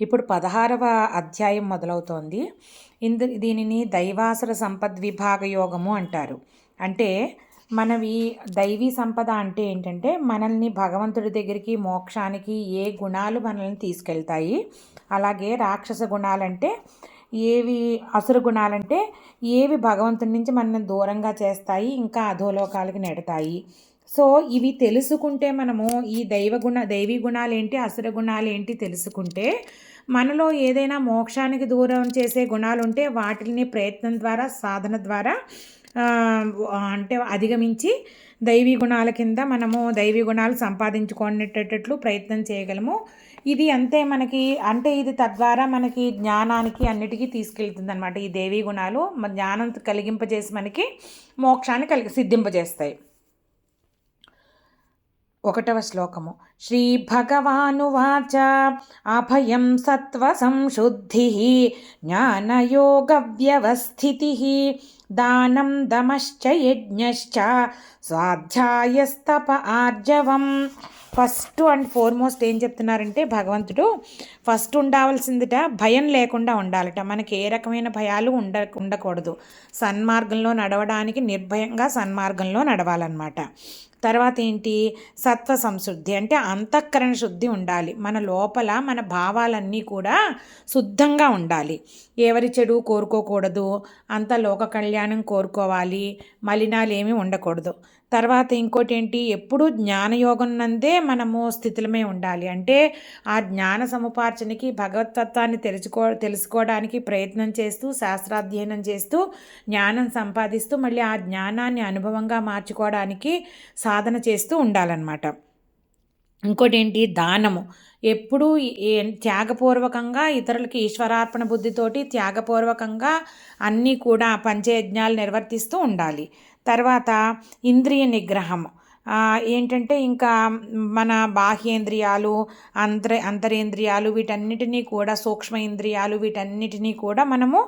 ఇప్పుడు పదహారవ అధ్యాయం మొదలవుతోంది. ఇందు దీనిని దైవాసుర సంపద్విభాగ యోగము అంటారు. అంటే మనవి దైవీ సంపద అంటే ఏంటంటే మనల్ని భగవంతుడి దగ్గరికి మోక్షానికి ఏ గుణాలు మనల్ని తీసుకెళ్తాయి. అలాగే రాక్షస గుణాలంటే ఏవి అసుర గుణాలంటే ఏవి భగవంతుడి నుంచి మనల్ని దూరంగా చేస్తాయి ఇంకా అధోలోకాలకి నెడతాయి. సో ఇవి తెలుసుకుంటే మనము ఈ దైవ గుణ దైవీ గుణాలు ఏంటి అసుర గుణాలు ఏంటి తెలుసుకుంటే మనలో ఏదైనా మోక్షానికి దూరం చేసే గుణాలు ఉంటే వాటిని ప్రయత్నం ద్వారా సాధన ద్వారా అంటే అధిగమించి దైవీ గుణాల కింద మనము దైవీ గుణాలు సంపాదించుకునేటట్లు ప్రయత్నం చేయగలము. ఇది అంతే మనకి అంటే ఇది తద్వారా మనకి జ్ఞానానికి అన్నిటికీ తీసుకెళ్తుంది అనమాట ఈ దేవీ గుణాలు జ్ఞానం కలిగింపజేసి మనకి మోక్షాన్ని కలిగి సిద్ధింపజేస్తాయి. ఒకటవ శ్లోకము. శ్రీ భగవానువాచ అభయం సత్వ సంశుద్ధి జ్ఞానయోగ వ్యవస్థితి దానం దమశ్చ యజ్ఞశ్చ స్వాధ్యాయస్తప ఆర్జవం. ఫస్ట్ అండ్ ఫోర్మోస్ట్ ఏం చెప్తున్నారంటే భగవంతుడు ఫస్ట్ ఉండవలసిందిట భయం లేకుండా ఉండాలట. మనకి ఏ రకమైన భయాలు ఉండ ఉండకూడదు. సన్మార్గంలో నడవడానికి నిర్భయంగా సన్మార్గంలో నడవాలన్నమాట. తర్వాత ఏంటి? సత్వ సంశుద్ధి అంటే అంతఃకరణ శుద్ధి ఉండాలి. మన లోపల మన భావాలన్నీ కూడా శుద్ధంగా ఉండాలి. ఎవరి చెడు కోరుకోకూడదు. అంత లోక కళ్యాణం కోరుకోవాలి. మలినాలు ఏమీ ఉండకూడదు. తర్వాత ఇంకోటి ఏంటి ఎప్పుడు జ్ఞానయోగం నందే మనము స్థితిలమే ఉండాలి. అంటే ఆ జ్ఞాన సముపార్జనకి భగవతత్వాన్ని తెలుసుకో తెలుసుకోవడానికి ప్రయత్నం చేస్తూ శాస్త్రాధ్యయనం చేస్తూ జ్ఞానం సంపాదిస్తూ మళ్ళీ ఆ జ్ఞానాన్ని అనుభవంగా మార్చుకోవడానికి సాధన చేస్తూ ఉండాలన్నమాట. ఇంకోటి ఏంటి దానము. ఎప్పుడూ త్యాగపూర్వకంగా ఇతరులకి ఈశ్వరార్పణ బుద్ధితోటి త్యాగపూర్వకంగా అన్నీ కూడా పంచయజ్ఞాలు నిర్వర్తిస్తూ ఉండాలి. తర్వాత ఇంద్రియ నిగ్రహం. ఏంటంటే ఇంకా మన బాహ్యేంద్రియాలు అంతర అంతరేంద్రియాలు వీటన్నిటినీ కూడా సూక్ష్మ ఇంద్రియాలు వీటన్నిటినీ కూడా మనము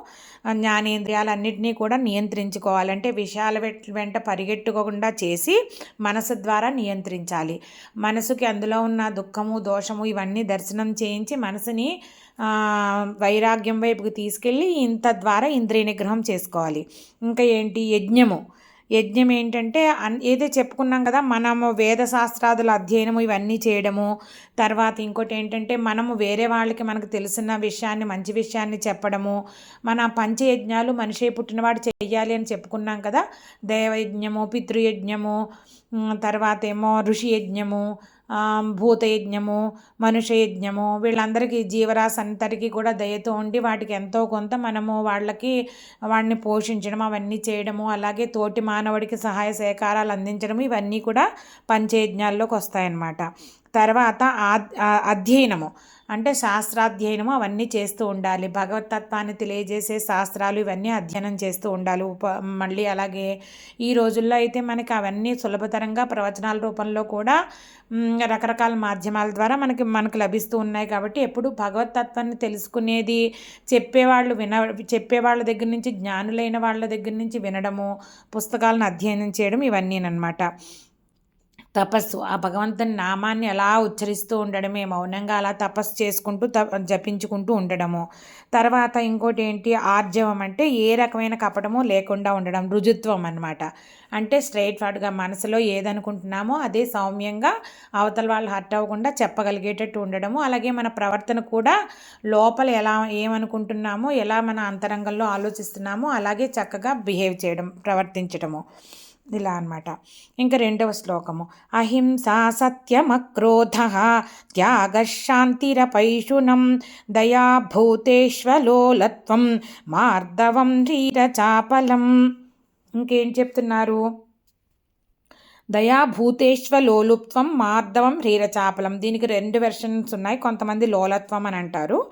జ్ఞానేంద్రియాలు అన్నిటినీ కూడా నియంత్రించుకోవాలంటే విషయాల వెంట పరిగెట్టుకోకుండా చేసి మనసు ద్వారా నియంత్రించాలి. మనసుకి అందులో ఉన్న దుఃఖము దోషము ఇవన్నీ దర్శనం చేయించి మనసుని వైరాగ్యం వైపుకి తీసుకెళ్ళి ఇంత ద్వారా ఇంద్రియ నిగ్రహం చేసుకోవాలి. ఇంకా ఏంటి? యజ్ఞము. యజ్ఞం ఏంటంటే ఏదో చెప్పుకున్నాం కదా మనము వేద శాస్త్రాదుల అధ్యయనము ఇవన్నీ చేయడము. తర్వాత ఇంకోటి ఏంటంటే మనము వేరే వాళ్ళకి మనకు తెలిసిన విషయాన్ని మంచి విషయాన్ని చెప్పడము. మన పంచయజ్ఞాలు మనిషి పుట్టినవాడు చెయ్యాలి అని చెప్పుకున్నాం కదా. దేవయజ్ఞము పితృయజ్ఞము తర్వాత ఏమో ఋషి యజ్ఞము భూతయజ్ఞము మనుషయజ్ఞము వీళ్ళందరికీ జీవరాశి అంతటికీ కూడా దయతో ఉండి వాటికి ఎంతో కొంత మనము వాళ్ళకి వాడిని పోషించడం అవన్నీ చేయడము అలాగే తోటి మానవుడికి సహాయ సహకారాలు అందించడం ఇవన్నీ కూడా పంచయజ్ఞాల్లోకి వస్తాయన్నమాట. తర్వాత అధ్యయనము. అంటే శాస్త్రాధ్యయనము అవన్నీ చేస్తూ ఉండాలి. భగవతత్వాన్ని తెలియజేసే శాస్త్రాలు ఇవన్నీ అధ్యయనం చేస్తూ ఉండాలి. ఉప మళ్ళీ అలాగే ఈ రోజుల్లో అయితే మనకి అవన్నీ సులభతరంగా ప్రవచనాల రూపంలో కూడా రకరకాల మాధ్యమాల ద్వారా మనకి మనకు లభిస్తూ ఉన్నాయి కాబట్టి ఎప్పుడు భగవతత్వాన్ని తెలుసుకునేది చెప్పేవాళ్ళు విన చెప్పేవాళ్ళ దగ్గర నుంచి జ్ఞానులైన వాళ్ళ దగ్గర నుంచి వినడము పుస్తకాలను అధ్యయనం చేయడం ఇవన్నీనమాట తపస్సు. ఆ భగవంతుని నామాన్ని అలా ఉచ్చరిస్తూ ఉండడమే మౌనంగా అలా తపస్సు చేసుకుంటూ త జపించుకుంటూ ఉండడము. తర్వాత ఇంకోటి ఏంటి? ఆర్జవం అంటే ఏ రకమైన కపటము లేకుండా ఉండడం రుజుత్వం అనమాట అంటే స్ట్రైట్ ఫార్డ్గా మనసులో ఏదనుకుంటున్నామో అదే సౌమ్యంగా అవతల వాళ్ళు హర్ట్ అవ్వకుండా చెప్పగలిగేటట్టు ఉండడము. అలాగే మన ప్రవర్తన కూడా లోపల ఎలా ఏమనుకుంటున్నామో ఎలా మన అంతరంగంలో ఆలోచిస్తున్నామో అలాగే చక్కగా బిహేవ్ చేయడం ప్రవర్తించడము ఇలా అనమాట ఇంకా రెండవ శ్లోకము. అహింసా సత్యమక్రోధ త్యాగశాంతిరపైషునం దయాభూతేశ్వలోలత్వం మార్దవం రీరచాపలం ఇంకేం చెప్తున్నారు? దయాభూతేశ్వలోలుప్త్వం మార్దవం హ్రీరచాపలం దీనికి రెండు వెర్షన్స్ ఉన్నాయి. కొంతమంది లోలత్వం అని అంటారు.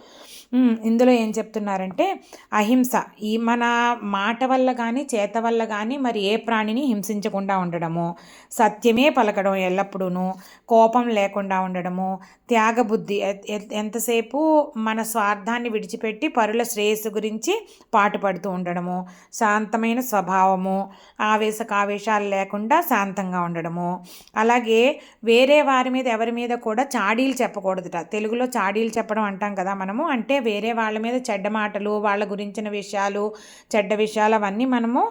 ఇందులో ఏం చెప్తున్నారంటే అహింస. ఈ మన మాట వల్ల కానీ చేత వల్ల కానీ మరి ఏ ప్రాణిని హింసించకుండా ఉండడము సత్యమే పలకడం ఎల్లప్పుడూ కోపం లేకుండా ఉండడము త్యాగబుద్ధి. ఎంతసేపు మన స్వార్థాన్ని విడిచిపెట్టి పరుల శ్రేయస్సు గురించి పాటుపడుతూ ఉండడము శాంతమైన స్వభావము ఆవేశకావేశాలు లేకుండా శాంతంగా ఉండడము. అలాగే వేరే వారి మీద ఎవరి మీద కూడా చాడీలు చెప్పకూడదుట. తెలుగులో చాడీలు చెప్పడం అంటాం కదా మనము అంటే వేరే వాళ్ళ మీద చెడ్డ మాటలు వాళ్ళ గురించిన విషయాలు చెడ్డ విషయాలు అవన్నీ మనము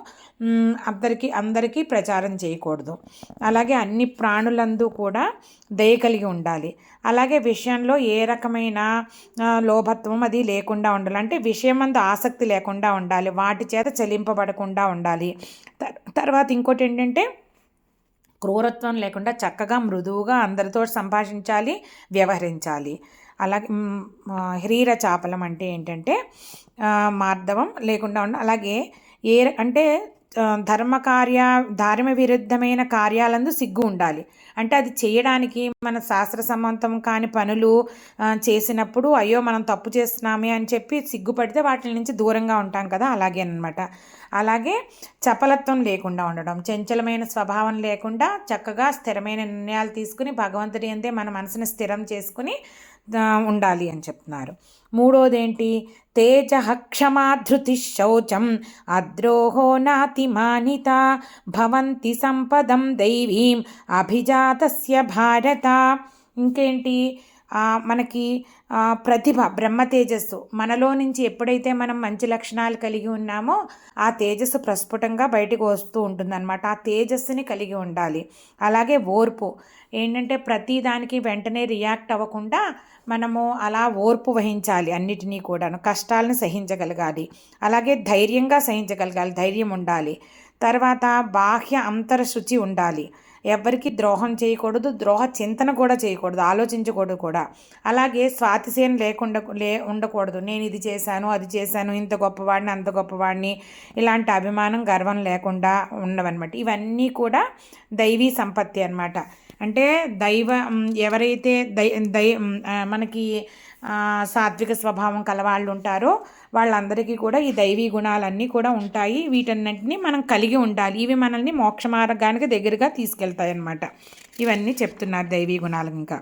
అందరికీ అందరికీ ప్రచారం చేయకూడదు. అలాగే అన్ని ప్రాణులందు కూడా దయ కలిగి ఉండాలి. అలాగే విషయంలో ఏ రకమైన లోభత్వం అది లేకుండా ఉండాలి. అంటే విషయం అందు ఆసక్తి లేకుండా ఉండాలి. వాటి చేత చెలింపబడకుండా ఉండాలి. తర్వాత ఇంకోటి ఏంటంటే క్రూరత్వం లేకుండా చక్కగా మృదువుగా అందరితో సంభాషించాలి వ్యవహరించాలి. అలాగే హ్రీర చేపలం అంటే ఏంటంటే మార్ధవం మార్దవం లేకుండా ఉండడం అలాగే ఏ అంటే ధర్మ కార్య ధార్మ విరుద్ధమైన కార్యాలందు సిగ్గు ఉండాలి. అంటే అది చేయడానికి మన శాస్త్ర సమ్మతం కాని పనులు చేసినప్పుడు అయ్యో మనం తప్పు చేస్తున్నామే అని చెప్పి సిగ్గుపడితే వాటి నుంచి దూరంగా ఉంటాం కదా అలాగే అన్నమాట. అలాగే చపలత్వం లేకుండా ఉండడం చంచలమైన స్వభావం లేకుండా చక్కగా స్థిరమైన నిర్ణయాలు తీసుకుని భగవంతుడి అందే మన మనసుని స్థిరం చేసుకుని ఉండాలి అని చెప్తున్నారు. మూడోది ఏంటి తేజ క్షమాధృతి శౌచం అద్రోహో నాతిమానిత భవంతి సంపదం దైవీం అభిజాతస్య భారత. ఇంకేంటి? మనకి ప్రతిభ బ్రహ్మ తేజస్సు. మనలో నుంచి ఎప్పుడైతే మనం మంచి లక్షణాలు కలిగి ఉన్నామో ఆ తేజస్సు ప్రస్ఫుటంగా బయటకు వస్తూ ఉంటుందన్నమాట. ఆ తేజస్సుని కలిగి ఉండాలి. అలాగే ఓర్పు. ఏంటంటే ప్రతి దానికి వెంటనే రియాక్ట్ అవ్వకుండా మనము అలా ఓర్పు వహించాలి అన్నిటినీ కూడాను. కష్టాలను సహించగలగాలి. అలాగే ధైర్యంగా సహించగలగాలి. ధైర్యం ఉండాలి. తర్వాత బాహ్య అంతర శుచి ఉండాలి. ఎవరికి ద్రోహం చేయకూడదు ద్రోహ చింతన కూడా చేయకూడదు ఆలోచించకూడదు కూడా. అలాగే స్వాతిశయం లేకుండా లే ఉండకూడదు. నేను ఇది చేశాను అది చేశాను ఇంత గొప్పవాడిని అంత గొప్పవాడిని ఇలాంటి అభిమానం గర్వం లేకుండా ఉండవన్నమాట. ఇవన్నీ కూడా దైవీ సంపత్తి అన్నమాట. అంటే దైవ ఎవరైతే దై దై మనకి సాత్విక స్వభావం కలవాళ్ళు ఉంటారో వాళ్ళందరికీ కూడా ఈ దైవీ గుణాలన్నీ కూడా ఉంటాయి. వీటన్నింటినీ మనం కలిగి ఉండాలి. ఇవి మనల్ని మోక్ష మార్గానికి దగ్గరగా తీసుకెళ్తాయి అన్నమాట ఇవన్నీ చెప్తున్నారు దైవీ గుణాలు ఇంకా.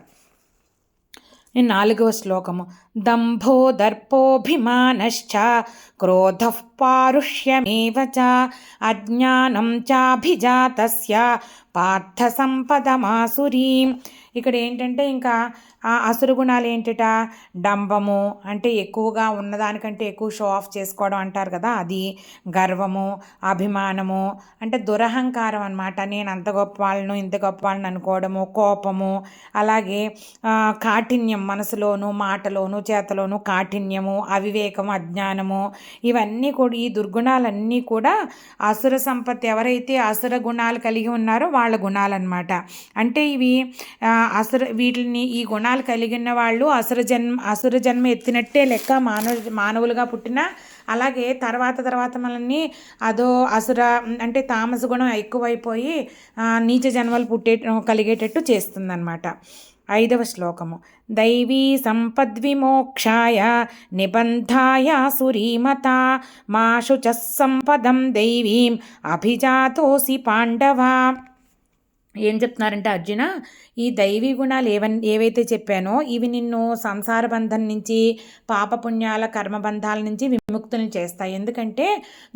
నాలుగవ శ్లోకము. దంభో దర్పోభిమానశ్చ క్రోధ పారుష్యమేవ చ అజ్ఞానం చాభిజాతస్య పార్థ సంపదమాసురీం ఇక్కడ ఏంటంటే ఇంకా ఆ అసురు గుణాలు ఏంటిట? డంబము అంటే ఎక్కువగా ఉన్నదానికంటే ఎక్కువ షో ఆఫ్ చేసుకోవడం అంటారు కదా అది గర్వము అభిమానము అంటే దురహంకారం అనమాట నేను అంత గొప్ప వాళ్ళను ఇంత గొప్ప వాళ్ళని అనుకోవడము కోపము అలాగే కాఠిన్యం మనసులోను మాటలోను చేతలోను కాఠిన్యము అవివేకము అజ్ఞానము ఇవన్నీ కూడా ఈ దుర్గుణాలన్నీ కూడా అసుర సంపత్తి ఎవరైతే అసుర గుణాలు కలిగి ఉన్నారో వాళ్ళ గుణాలన్నమాట. అంటే ఇవి అసుర వీటిని ఈ గుణాలు కలిగిన వాళ్ళు అసుర జన్మ అసుర జన్మ ఎత్తినట్టే లెక్క మానవ మానవులుగా పుట్టిన అలాగే తర్వాత తర్వాత మనల్ని అదో అసుర అంటే తామస గుణం ఎక్కువైపోయి నీచ జన్మలు పుట్టే కలిగేటట్టు చేస్తుందన్నమాట. ఐదవ శ్లోకము. దైవీ సంపద్విమోక్షాయ నిబంధాయ సురీమత మాషు చ సంపదం దైవీం అభిజాతోసి పాండవ. ఏం చెప్తున్నారంటే అర్జున ఈ దైవీ గుణాలు ఏవన్ ఏవైతే చెప్పానో ఇవి నిన్ను సంసార బంధం నుంచి పాపపుణ్యాల కర్మబంధాల నుంచి విముక్తులు చేస్తాయి. ఎందుకంటే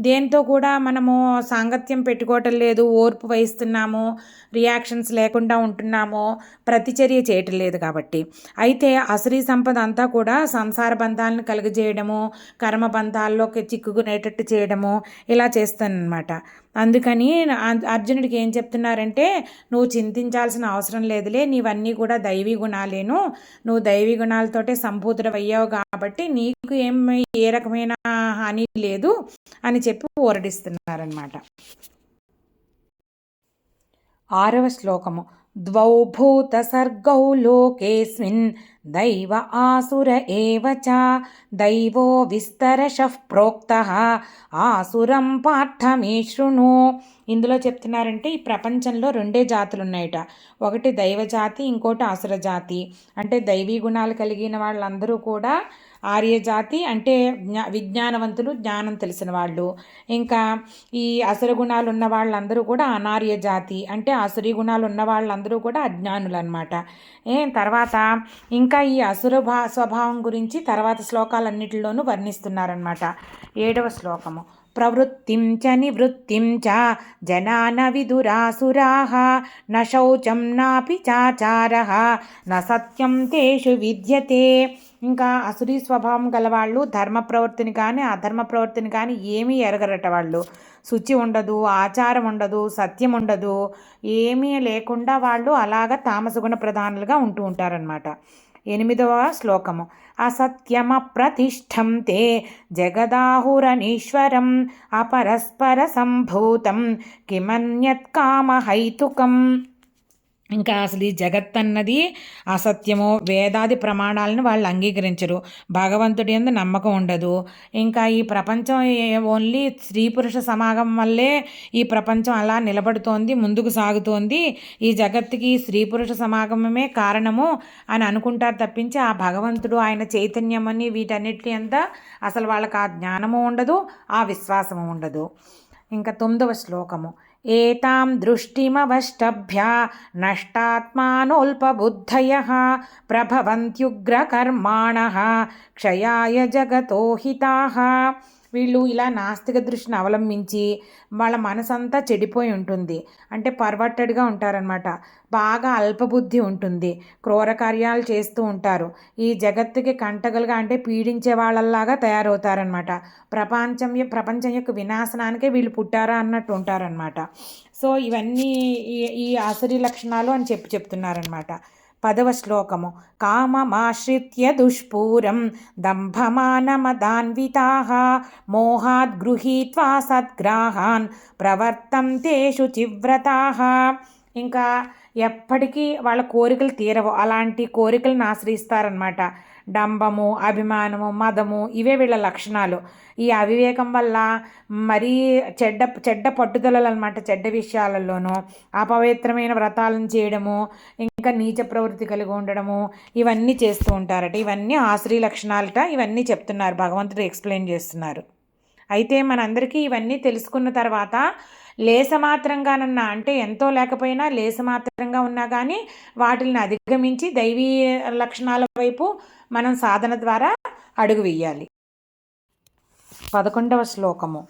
దేంతో కూడా మనము సాంగత్యం పెట్టుకోవటం లేదు ఓర్పు వహిస్తున్నాము రియాక్షన్స్ లేకుండా ఉంటున్నాము ప్రతిచర్య చేయటం లేదు కాబట్టి. అయితే అసరీ సంపద అంతా కూడా సంసార బంధాలను కలుగజేయడము కర్మ బంధాల్లోకి చిక్కుకునేటట్టు చేయడము ఇలా చేస్తానన్నమాట. అందుకని అర్జునుడికి ఏం చెప్తున్నారంటే నువ్వు చింతించాల్సిన అవసరం లేదు. తల్లి నీవన్నీ కూడా దైవీ గుణాలేను. నువ్వు దైవీ గుణాలతోటే సంపూతుడవయ్యావు కాబట్టి నీకు ఏం ఏ రకమైన హాని లేదు అని చెప్పి ఊరడిస్తున్నారనమాట ఆరవ శ్లోకము. ద్వౌభూత సర్గౌ లోకేస్మిన్ దైవ ఆసుర ఏవ చ దైవో విస్తరశ ప్రోక్త. ఆసురం పార్థమే శృణు. ఇందులో చెప్తున్నారంటే ఈ ప్రపంచంలో రెండే జాతులు ఉన్నాయట ఒకటి దైవజాతి ఇంకోటి అసుర జాతి అంటే దైవీ గుణాలు కలిగిన వాళ్ళందరూ కూడా ఆర్య జాతి అంటే జ్ఞా విజ్ఞానవంతులు జ్ఞానం తెలిసిన వాళ్ళు. ఇంకా ఈ అసుర గుణాలు ఉన్న వాళ్ళందరూ కూడా అనార్య జాతి అంటే అసురి గుణాలు ఉన్న వాళ్ళందరూ కూడా అజ్ఞానులు అనమాట ఏ తర్వాత ఇంకా ఈ అసుర భా స్వభావం గురించి తర్వాత శ్లోకాలన్నిటిలోనూ వర్ణిస్తున్నారనమాట ఏడవ శ్లోకము. ప్రవృత్తిం చ నివృత్తిం చ జనాన విదురాసురాः న శౌచం నాపి చాచార న సత్యం తేషు విద్యతే ఇంకా అసురీ స్వభావం గలవాళ్ళు ధర్మ ప్రవృత్తిని కానీ అధర్మ ప్రవృత్తిని కానీ ఏమీ ఎరగరట వాళ్ళు. శుచి ఉండదు ఆచారం ఉండదు సత్యం ఉండదు ఏమీ లేకుండా వాళ్ళు అలాగ తామసగుణ ప్రధానులుగా ఉంటూ ఉంటారనమాట ఎనిమిదవ శ్లోకము. అసత్యమప్రతిష్టం తే జగదాహురనీశ్వరం అపరస్పర సంభూతం కిమన్యత్ కామహైతుకం ఇంకా అసలు ఈ జగత్ అన్నది అసత్యము వేదాది ప్రమాణాలను వాళ్ళు అంగీకరించరు. భగవంతుడి ఎందు నమ్మకం ఉండదు. ఇంకా ఈ ప్రపంచం ఓన్లీ స్త్రీ పురుష సమాగం వల్లే ఈ ప్రపంచం అలా నిలబడుతోంది ముందుకు సాగుతోంది. ఈ జగత్తుకి స్త్రీ పురుష సమాగమమే కారణము అని అనుకుంటారు తప్పించి ఆ భగవంతుడు ఆయన చైతన్యం అని వీటన్నిటి అంతా అసలు వాళ్ళకి ఆ జ్ఞానము ఉండదు ఆ విశ్వాసము ఉండదు. ఇంకా తొమ్మిదవ శ్లోకము. एतां दृष्टिमवष्टभ्या नष्टात्मानोऽल्पबुद्धयः प्रभवन्त्युग्रकर्माणः क्षयाय जगतो हिताः। వీళ్ళు ఇలా నాస్తిక దృష్టిని అవలంబించి వాళ్ళ మనసంతా చెడిపోయి ఉంటుంది. అంటే పర్వట్టెడ్గా ఉంటారనమాట బాగా అల్పబుద్ధి ఉంటుంది. క్రూర కార్యాలు చేస్తూ ఉంటారు. ఈ జగత్తుకి కంటగలుగా అంటే పీడించే వాళ్ళలాగా తయారవుతారనమాట ప్రపంచం ప్రపంచం యొక్క వినాశనానికే వీళ్ళు పుట్టారా అన్నట్టు ఉంటారనమాట సో ఇవన్నీ ఈ ఆసరి లక్షణాలు అని చెప్పి చెప్తున్నారనమాట పదవ శ్లోకము. కామమాశ్రిత్య దుష్పూరం దంభమానమదాన్వితా మోహాద్ గృహీత్వా సద్గ్రాహాన్ ప్రవర్తంతేషు చివ్రతా ఇంకా ఎప్పటికీ వాళ్ళ కోరికలు తీరవు. అలాంటి కోరికలను ఆశ్రయిస్తారనమాట డంబము అభిమానము మదము ఇవే వీళ్ళ లక్షణాలు. ఈ అవివేకం వల్ల మరీ చెడ్డ చెడ్డ పట్టుదలలు అనమాట చెడ్డ విషయాలలోనూ అపవిత్రమైన వ్రతాలను చేయడము ఇంకా నీచ ప్రవృత్తి కలిగి ఉండడము ఇవన్నీ చేస్తూ ఉంటారట. ఇవన్నీ ఆశ్రీ లక్షణాలట ఇవన్నీ చెప్తున్నారు భగవంతుడు ఎక్స్ప్లెయిన్ చేస్తున్నారు. అయితే మనందరికీ ఇవన్నీ తెలుసుకున్న తర్వాత లేసమాత్రంగానన్నా అంటే ఎంతో లేకపోయినా లేసమాత్రంగా ఉన్నా కానీ వాటిని అధిగమించి దైవీ లక్షణాల వైపు మనం సాధన ద్వారా అడుగు వేయాలి పదకొండవ శ్లోకము.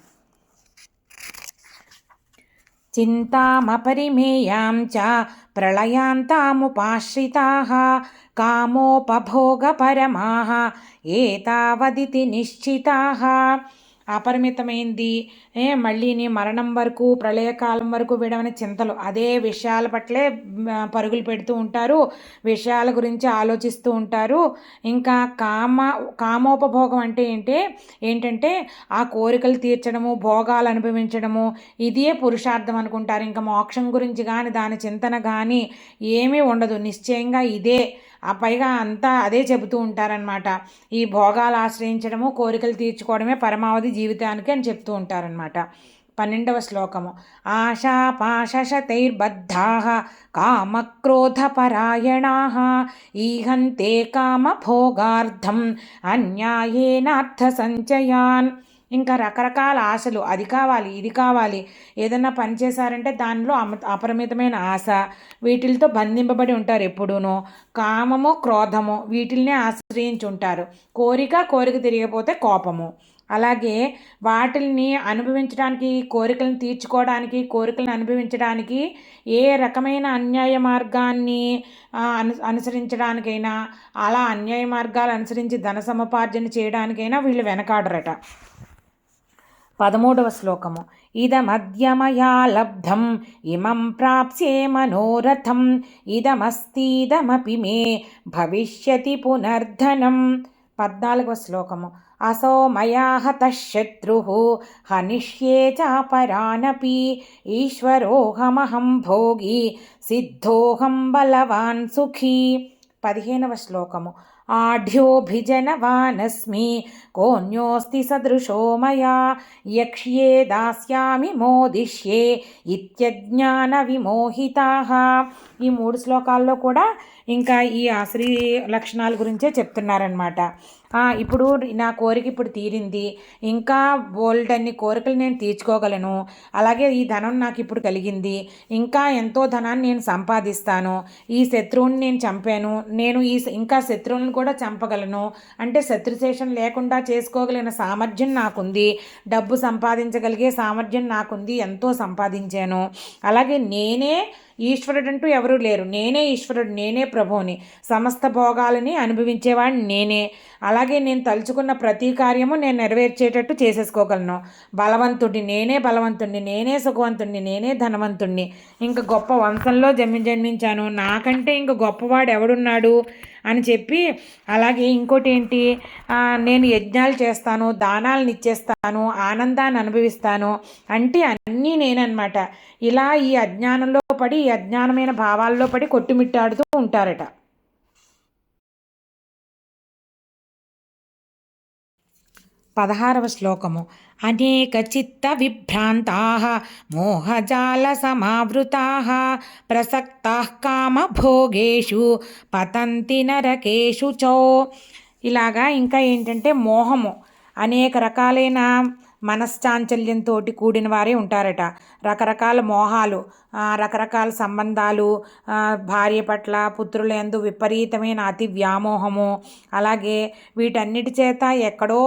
చింతామపరిమేయాం చ ప్రళయాంతాముపాశ్రితా కామోపభోగపరమా ఏతావదితి నిశ్చితా అపరిమితమైంది. మళ్ళీని మరణం వరకు ప్రళయకాలం వరకు వీడమని చింతలు. అదే విషయాల పట్లే పరుగులు పెడుతూ ఉంటారు. విషయాల గురించి ఆలోచిస్తూ ఉంటారు. ఇంకా కామ కామోపభోగం అంటే ఏంటి ఏంటంటే ఆ కోరికలు తీర్చడము భోగాలు అనుభవించడము. ఇదే పురుషార్థం అనుకుంటారు. ఇంకా మోక్షం గురించి కానీ దాని చింతన కానీ ఏమీ ఉండదు. నిశ్చయంగా ఇదే. ఆ పైగా అంతా అదే చెబుతూ ఉంటారనమాట ఈ భోగాలు ఆశ్రయించడము కోరికలు తీర్చుకోవడమే పరమావధి జీవితానికి అని చెప్తూ ఉంటారనమాట పన్నెండవ శ్లోకము. ఆశాపాశతైర్బద్ధా కామక్రోధపరాయణా ఈహంతే కామభోగార్థం అన్యాయేనార్థ సంచయాన్ ఇంకా రకరకాల ఆశలు. అది కావాలి ఇది కావాలి. ఏదన్నా పని చేశారంటే దానిలో అమ అపరిమితమైన ఆశ. వీటిలతో బంధింపబడి ఉంటారు ఎప్పుడూనూ. కామము క్రోధము వీటిల్నే ఆశ్రయించి ఉంటారు కోరిక కోరిక తిరిగిపోతే కోపము. అలాగే వాటిని అనుభవించడానికి కోరికలను తీర్చుకోవడానికి కోరికలను అనుభవించడానికి ఏ రకమైన అన్యాయ మార్గాన్ని అను అనుసరించడానికైనా అలా అన్యాయ మార్గాలు అనుసరించి ధన సముపార్జన చేయడానికైనా వీళ్ళు వెనకాడరట. పదమూడవ శ్లోకము. ఇదమద్యమయా లబ్ధం ఇమం ప్రాప్స్యే మనోరథం ఇదమస్తీదమపి మే భవిష్యతి పునర్ధనం. పద్నాలుగవ శ్లోకము. అసో మయా హతశత్రు హనిష్యే చాపరానపి ఈశ్వరోహమహం భోగి సిద్ధోహం బలవాన్ సుఖీ. పదిహేనవ శ్లోకము. आढ्योऽभिजनवानस्मि। कोऽन्योऽस्ति सदृशो मया। यक्ष्ये दास्यामि मोदिष्ये। इत्यज्ञानविमोहिताः। ఈ మూడు శ్లోకాల్లో కూడా ఇంకా ఈ ఆశ్రీ లక్షణాల గురించే చెప్తున్నారనమాట ఇప్పుడు నా కోరిక ఇప్పుడు తీరింది. ఇంకా బోల్డ్ అన్ని కోరికలు నేను తీర్చుకోగలను. అలాగే ఈ ధనం నాకు ఇప్పుడు కలిగింది. ఇంకా ఎంతో ధనాన్ని నేను సంపాదిస్తాను. ఈ శత్రువుని నేను చంపాను. నేను ఈ ఇంకా శత్రువులను కూడా చంపగలను. అంటే శత్రుశేషం లేకుండా చేసుకోగలిగిన సామర్థ్యం నాకుంది. డబ్బు సంపాదించగలిగే సామర్థ్యం నాకుంది. ఎంతో సంపాదించాను. అలాగే నేనే ఈశ్వరుడు అంటూ ఎవరూ లేరు. నేనే ఈశ్వరుడు నేనే ప్రభువుని. సమస్త భోగాలని అనుభవించేవాడిని నేనే. అలాగే నేను తలుచుకున్న ప్రతి కార్యము నేను నెరవేర్చేటట్టు చేసేసుకోగలను. బలవంతుడిని నేనే బలవంతుణ్ణి నేనే సుఖవంతుణ్ణి నేనే ధనవంతుణ్ణి. ఇంక గొప్ప వంశంలో జన్మి జన్మించాను. నాకంటే ఇంక గొప్పవాడు ఎవడున్నాడు అని చెప్పి అలాగే ఇంకోటి ఏంటి నేను యజ్ఞాలు చేస్తాను దానాలను ఇచ్చేస్తాను ఆనందాన్ని అనుభవిస్తాను అంటే అన్నీ నేనన్నమాట. ఇలా ఈ అజ్ఞానంలో పడి ఈ అజ్ఞానమైన భావాల్లో పడి కొట్టుమిట్టాడుతూ ఉంటారట. పదహారవ శ్లోకము. అనేక చిత్త విభ్రాంతా మోహజాల సమావృతా ప్రసక్తా కామభోగేషు పతంతి నరకేషు చో. ఇలాగా ఇంకా ఏంటంటే మోహము. అనేక రకాలైన మనశ్చాంచల్యంతో కూడిన వారే ఉంటారట. రకరకాల మోహాలు రకరకాల సంబంధాలు భార్య పట్ల పుత్రుల ఎందు విపరీతమైన అతి వ్యామోహము అలాగే వీటన్నిటి చేత ఎక్కడో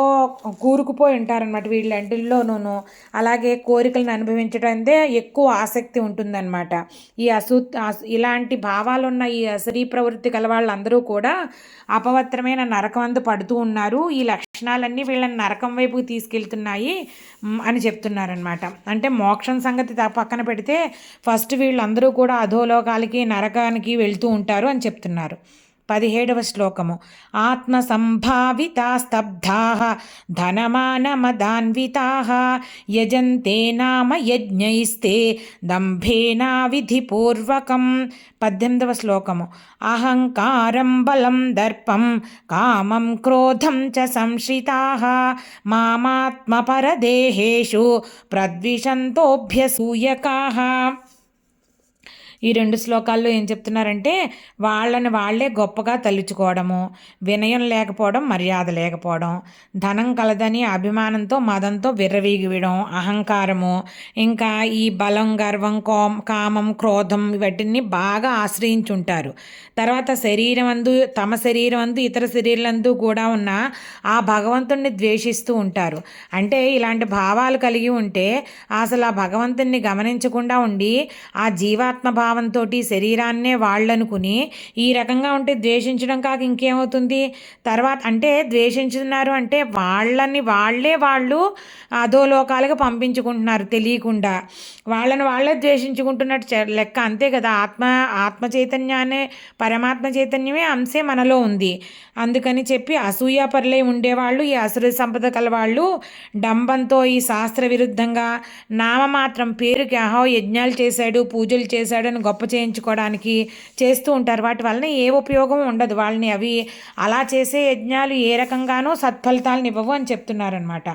కూరుకుపోయి ఉంటారనమాట వీళ్ళంటిల్లోనూ అలాగే కోరికలను అనుభవించడందే ఎక్కువ ఆసక్తి ఉంటుందన్నమాట. ఈ అసు ఇలాంటి భావాలున్న ఈ అసరీ ప్రవృత్తి గల వాళ్ళందరూ కూడా అపవత్రమైన నరకం పడుతూ ఉన్నారు. ఈ లక్షణాలన్నీ వీళ్ళని నరకం వైపుకి తీసుకెళ్తున్నాయి. అని చెప్తున్నారనమాట అంటే మోక్షం సంగతి పక్కన పెడితే ఫస్ట్ వీళ్ళందరూ కూడా అధోలోకాలకి నరకానికి వెళ్తూ ఉంటారు అని చెప్తున్నారు. పదిహేడవ శ్లోకము. ఆత్మ సంభావిత స్తబ్ధా ధనమానమదాన్వితా యజంతే నామ యజ్ఞైస్తే దంభేనా విధిపూర్వకం పద్దెనిమిదవ శ్లోకము. అహంకారం బలం దర్పం కామం క్రోధం చ సంశ్రితా మామాత్మపరదేహేషు ప్రద్విషంతోభ్యసూయకా. ఈ రెండు శ్లోకాల్లో ఏం చెప్తున్నారంటే వాళ్ళని వాళ్ళే గొప్పగా తలుచుకోవడము వినయం లేకపోవడం మర్యాద లేకపోవడం ధనం కలదని అభిమానంతో మదంతో విర్రవీగివడం అహంకారము ఇంకా ఈ బలం గర్వం కోం కామం క్రోధం వీటిని బాగా ఆశ్రయించుంటారు. తర్వాత శరీరం అందు తమ శరీరం అందు ఇతర శరీరాలందు కూడా ఉన్న ఆ భగవంతుణ్ణి ద్వేషిస్తూ ఉంటారు. అంటే ఇలాంటి భావాలు కలిగి ఉంటే అసలు ఆ భగవంతుణ్ణి గమనించకుండా ఉండి ఆ జీవాత్మ భావంతో శరీరాన్నే వాళ్ళనుకుని ఈ రకంగా ఉంటే ద్వేషించడం కాక ఇంకేమవుతుంది? తర్వాత అంటే ద్వేషించుతున్నారు అంటే వాళ్ళని వాళ్ళే వాళ్ళు అధోలోకాలుగా పంపించుకుంటున్నారు తెలియకుండా. వాళ్ళని వాళ్ళే ద్వేషించుకుంటున్నట్టు లెక్క. అంతే కదా. ఆత్మ ఆత్మ చైతన్యాన్ని పరమాత్మ చైతన్యమే అంశే మనలో ఉంది. అందుకని చెప్పి అసూయాపరులై ఉండేవాళ్ళు ఈ అసుర సంపద కలవాళ్ళు డంబంతో ఈ శాస్త్ర విరుద్ధంగా నామమాత్రం పేరుకి అహో యజ్ఞాలు చేశాడు పూజలు చేశాడు అని గొప్ప చేయించుకోవడానికి చేస్తూ ఉంటారు. వాటి వలన ఏ ఉపయోగం ఉండదు. వాళ్ళని అవి అలా చేసే యజ్ఞాలు ఏ రకంగానో సత్ఫలితాలను ఇవ్వవు అని చెప్తున్నారనమాట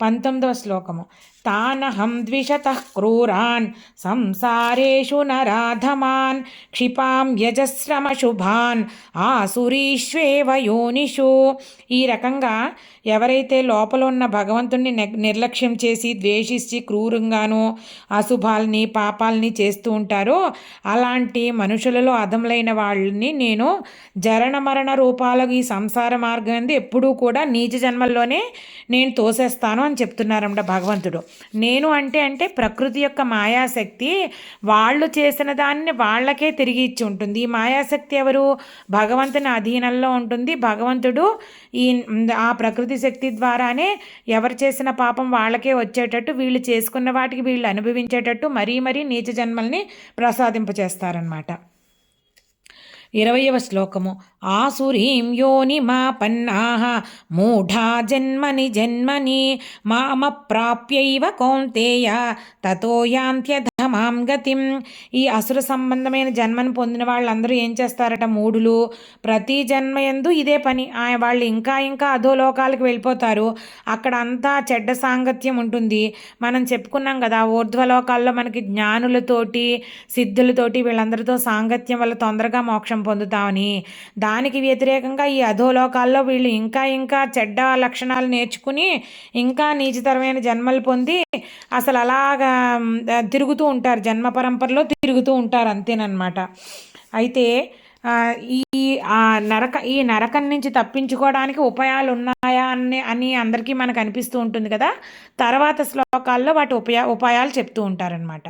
పంతొమ్మిదవ శ్లోకము. తానహం ద్విషత క్రూరాన్. సంసారేషు నరాధమాన్. క్షిపాం యజశ్రమశుభాన్. ఆసురీష్వేవ యోనిషు. ఈ రకంగా ఎవరైతే లోపల ఉన్న భగవంతుణ్ణి నిర్లక్ష్యం చేసి ద్వేషించి క్రూరంగాను అశుభాల్ని పాపాలని చేస్తూ ఉంటారో అలాంటి మనుషులలో అధములైన వాళ్ళని నేను జరణ మరణ రూపాలకు ఈ సంసార మార్గం ఎప్పుడూ కూడా నీచ జన్మల్లోనే నేను తోసేస్తాను అని చెప్తున్నారమ్మ భగవంతుడు. నేను అంటే అంటే ప్రకృతి యొక్క మాయాశక్తి వాళ్ళు చేసిన దాన్ని వాళ్ళకే తిరిగి ఇచ్చి ఉంటుంది. ఈ మాయాశక్తి ఎవరు? భగవంతుని అధీనంలో ఉంటుంది. భగవంతుడు ఈ ఆ ప్రకృతి శక్తి ద్వారానే ఎవరు చేసిన పాపం వాళ్ళకే వచ్చేటట్టు వీళ్ళు చేసుకున్న వాటికి వీళ్ళు అనుభవించేటట్టు మరీ మరీ నీచ జన్మల్ని ప్రసాదింపచేస్తారనమాట ఇరవయవ శ్లోకము. ఆసురీం యోనిమాపన్నాః మూఢా జన్మని జన్మని మామప్రాప్యైవ కౌంతేయ తతో యాంత్యధమాం గతిం. ఈ అసుర సంబంధమైన జన్మను పొందిన వాళ్ళందరూ ఏం చేస్తారట మూఢులు? ప్రతి జన్మ ఎందు ఇదే పని. ఆయన వాళ్ళు ఇంకా ఇంకా అధోలోకాలకు వెళ్ళిపోతారు. అక్కడ అంతా చెడ్డ సాంగత్యం ఉంటుంది. మనం చెప్పుకున్నాం కదా ఊర్ధ్వలోకాల్లో మనకి జ్ఞానులతోటి సిద్ధులతోటి వీళ్ళందరితో సాంగత్యం వల్ల తొందరగా మోక్షం పొందుతామని దానికి వ్యతిరేకంగా ఈ అధోలోకాల్లో వీళ్ళు ఇంకా ఇంకా చెడ్డ లక్షణాలు నేర్చుకుని ఇంకా నీచతరమైన జన్మలు పొంది అసలు అలాగా తిరుగుతూ ఉంటారు. జన్మ పరంపరలో తిరుగుతూ ఉంటారు అంతేనమాట అయితే ఈ నరక ఈ నరకం నుంచి తప్పించుకోవడానికి ఉపాయాలు ఉన్నాయా అని అని అందరికీ మనకు అనిపిస్తూ ఉంటుంది కదా? తర్వాత శ్లోకాల్లో వాటి ఉపయా ఉపాయాలు చెప్తూ ఉంటారనమాట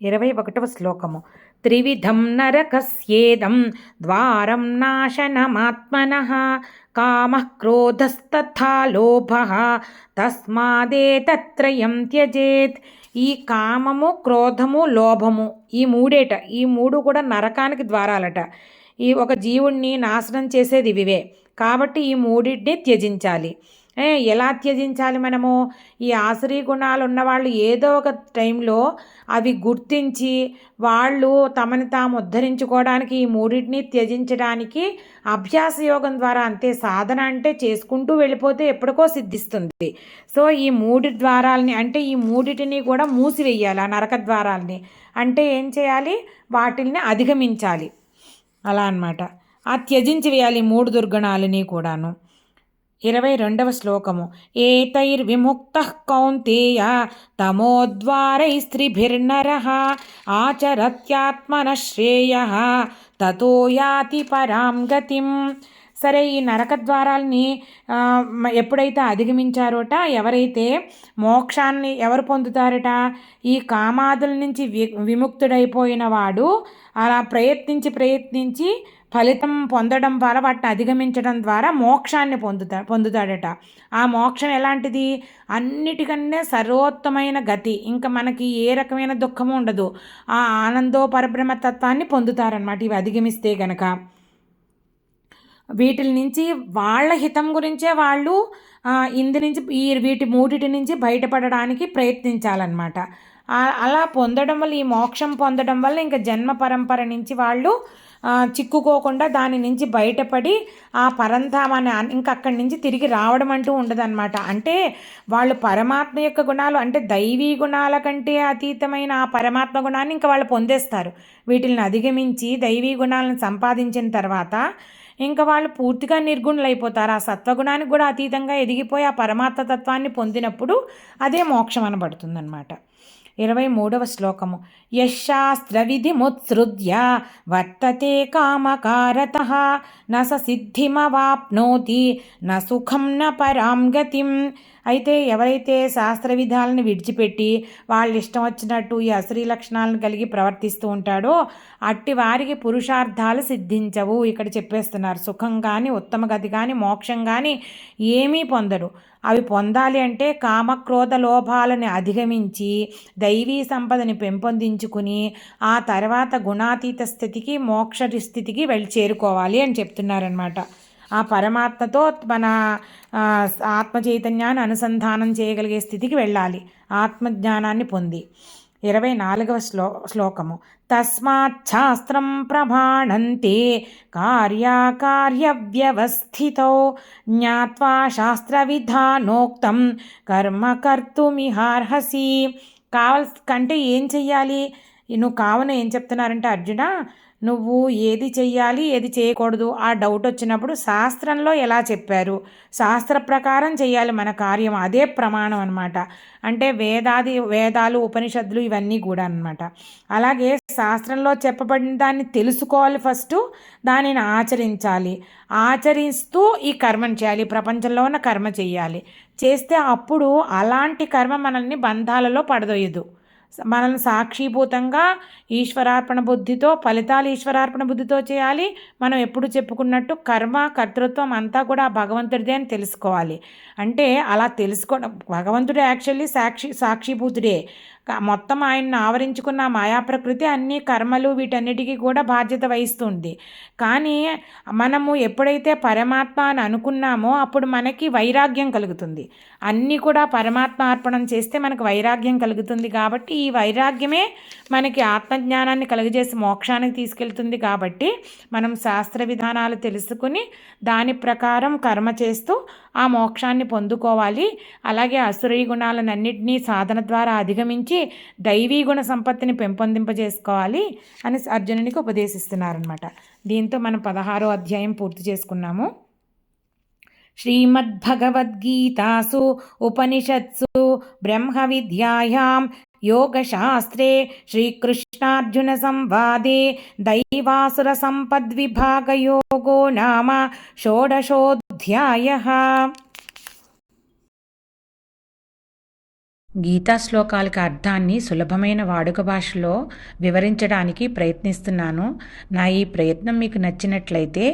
ఇరవై ఒకటవ శ్లోకము. త్రివిధం నరకస్యేదం ద్వారం నాశనమాత్మన కామ క్రోధస్తథా లోభ తస్మాదేతత్రయం త్యజేత్. ఈ కామము క్రోధము లోభము ఈ మూడేట ఈ మూడు కూడా నరకానికి ద్వారాలట. ఈ ఒక జీవుణ్ణి నాశనం చేసేది ఇవివే. కాబట్టి ఈ మూడింటిని త్యజించాలి. ఎలా త్యజించాలి మనము? ఈ ఆశ్రీ గుణాలు ఉన్నవాళ్ళు ఏదో ఒక టైంలో అవి గుర్తించి వాళ్ళు తమని తాము ఉద్ధరించుకోవడానికి ఈ మూడింటిని త్యజించడానికి అభ్యాస యోగం ద్వారా అంతే సాధన అంటే చేసుకుంటూ వెళ్ళిపోతే ఎప్పటికో సిద్ధిస్తుంది. సో ఈ మూడి ద్వారాలని అంటే ఈ మూడిటిని కూడా మూసివేయాలి ఆ నరక ద్వారాలని. అంటే ఏం చేయాలి? వాటిని అధిగమించాలి. అలా అనమాట ఆ త్యజించి వేయాలి మూడు దుర్గణాలని కూడాను. ఇరవై రెండవ శ్లోకము. ఏతైర్విముక్త కౌంతేయ తమోద్వారై స్త్రిభిర్నర ఆచరత్యాత్మన శ్రేయ తతో యాతి పరాం గతిం. సరే ఈ నరక ద్వారాల్ని ఎప్పుడైతే అధిగమించారోట ఎవరైతే మోక్షాన్ని ఎవరు పొందుతారట? ఈ కామాదుల నుంచి వి విముక్తుడైపోయిన వాడు అలా ప్రయత్నించి ప్రయత్నించి ఫలితం పొందడం ద్వారా వాటిని అధిగమించడం ద్వారా మోక్షాన్ని పొందుతా పొందుతాడట. ఆ మోక్షం ఎలాంటిది? అన్నిటికన్నా సర్వోత్తమైన గతి. ఇంకా మనకి ఏ రకమైన దుఃఖము ఉండదు. ఆ ఆనందో పరబ్రహ్మతత్వాన్ని పొందుతారనమాట ఇవి అధిగమిస్తే గనక. వీటి నుంచి వాళ్ళ హితం గురించే వాళ్ళు ఇందు నుంచి ఈ వీటి మూడిటి నుంచి బయటపడడానికి ప్రయత్నించాలన్నమాట. అలా పొందడం వల్ల ఈ మోక్షం పొందడం వల్ల ఇంకా జన్మ పరంపర నుంచి వాళ్ళు చిక్కుకోకుండా దాని నుంచి బయటపడి ఆ పరంధామాన్ని ఇంకా అక్కడి నుంచి తిరిగి రావడం అంటూ ఉండదన్నమాట. అంటే వాళ్ళు పరమాత్మ యొక్క గుణాలు అంటే దైవీ గుణాల కంటే అతీతమైన ఆ పరమాత్మ గుణాన్ని ఇంకా వాళ్ళు పొందేస్తారు. వీటిని అధిగమించి దైవీ గుణాలను సంపాదించిన తర్వాత ఇంకా వాళ్ళు పూర్తిగా నిర్గుణులు అయిపోతారు ఆ సత్వగుణానికి కూడా అతీతంగా ఎదిగిపోయి ఆ పరమాత్మ తత్వాన్ని పొందినప్పుడు అదే మోక్షం అనబడుతుందన్నమాట. ఇరవై మూడవ శ్లోకము. యశాస్త్రవిధిముత్సృజ్య వర్తతే కామకారత న స సిద్ధిమవాప్నోతి న సుఖం న పరాం గతిం. అయితే ఎవరైతే శాస్త్ర విధాలను విడిచిపెట్టి వాళ్ళు ఇష్టం వచ్చినట్టు ఈ అశ్రీ లక్షణాలను కలిగి ప్రవర్తిస్తూ ఉంటాడో అట్టి వారికి పురుషార్థాలు సిద్ధించవు. ఇక్కడ చెప్పేస్తున్నారు సుఖం కానీ ఉత్తమ గతి కానీ మోక్షం కానీ ఏమీ పొందడు. అవి పొందాలి అంటే కామక్రోధ లోభాలని అధిగమించి దైవీ సంపదని పెంపొందించుకుని ఆ తర్వాత గుణాతీత స్థితికి మోక్ష స్థితికి వెళ్ళి చేరుకోవాలి అని చెప్తున్నారనమాట ఆ పరమాత్మతో మన ఆత్మ చైతన్యాన్ని అనుసంధానం చేయగలిగే స్థితికి వెళ్ళాలి. ఆత్మజ్ఞానాన్ని పొంది. ఇరవై నాలుగవ శ్లో శ్లోకము. తస్మాత్ శాస్త్రం ప్రభాణంతే కార్యాకార్యవ్యవస్థితో జ్ఞాత్వా శాస్త్రవిధానోక్తం కర్మ కర్తుమిహార్హసి. కావల్ కంటే ఏం చెయ్యాలి? నువ్వు కావున ఏం చెప్తున్నారంటే అర్జున నువ్వు ఏది చెయ్యాలి ఏది చేయకూడదు ఆ డౌట్ వచ్చినప్పుడు శాస్త్రంలో ఎలా చెప్పారు? శాస్త్ర ప్రకారం చేయాలి మన కార్యం. అదే ప్రమాణం అనమాట అంటే వేదాది వేదాలు ఉపనిషత్తులు ఇవన్నీ కూడా అనమాట అలాగే శాస్త్రంలో చెప్పబడిన దాన్ని తెలుసుకోవాలి ఫస్ట్ దానిని ఆచరించాలి. ఆచరిస్తూ ఈ కర్మను చేయాలి. ప్రపంచంలో ఉన్న కర్మ చేయాలి చేస్తే అప్పుడు అలాంటి కర్మ మనల్ని బంధాలలో పడదోయదు. మనల్ని సాక్షిభూతంగా ఈశ్వరార్పణ బుద్ధితో ఫలితాలు ఈశ్వరార్పణ బుద్ధితో చేయాలి. మనం ఎప్పుడు చెప్పుకున్నట్టు కర్మ కర్తృత్వం అంతా కూడా భగవంతుడిదే అని తెలుసుకోవాలి. అంటే అలా తెలుసుకోవడం భగవంతుడు యాక్చువల్లీ సాక్షి సాక్షిభూతుడే. మొత్తం ఆయన్ని ఆవరించుకున్న మాయా ప్రకృతి అన్ని కర్మలు వీటన్నిటికీ కూడా బాధ్యత వహిస్తుంది. కానీ మనము ఎప్పుడైతే పరమాత్మ అని అనుకున్నామో అప్పుడు మనకి వైరాగ్యం కలుగుతుంది. అన్నీ కూడా పరమాత్మ అర్పణం చేస్తే మనకు వైరాగ్యం కలుగుతుంది కాబట్టి ఈ వైరాగ్యమే మనకి ఆత్మజ్ఞానాన్ని కలుగజేసి మోక్షానికి తీసుకెళ్తుంది కాబట్టి మనం శాస్త్ర విధానాలు తెలుసుకుని దాని ప్రకారం కర్మ చేస్తూ ఆ మోక్షాన్ని పొందుకోవాలి అలాగే అసురీ గుణాలన్నింటినీ సాధన ద్వారా అధిగమించి దైవీ గుణ సంపత్తిని పెంపొందింపజేసుకోవాలి అని అర్జునునికి ఉపదేశిస్తున్నారనమాట దీంతో మనం పదహారో అధ్యాయం పూర్తి చేసుకున్నాము श्रीमद्भगवद्गीतासु उपनिषत्सु ब्रह्मविद्यायां యోగశాస్త్రే శ్రీకృష్ణార్జున సంవాదే దైవాసుర సంపద్విభాగయోగో నామ షోడశోధ్యాయ గీతా శ్లోకాలకి అర్థాన్ని సులభమైన వాడుక భాషలో వివరించడానికి ప్రయత్నిస్తున్నాను. నా ఈ ప్రయత్నం మీకు నచ్చినట్లయితే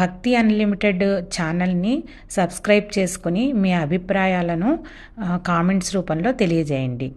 భక్తి అన్లిమిటెడ్ ఛానల్ని సబ్స్క్రైబ్ చేసుకుని మీ అభిప్రాయాలను కామెంట్స్ రూపంలో తెలియజేయండి.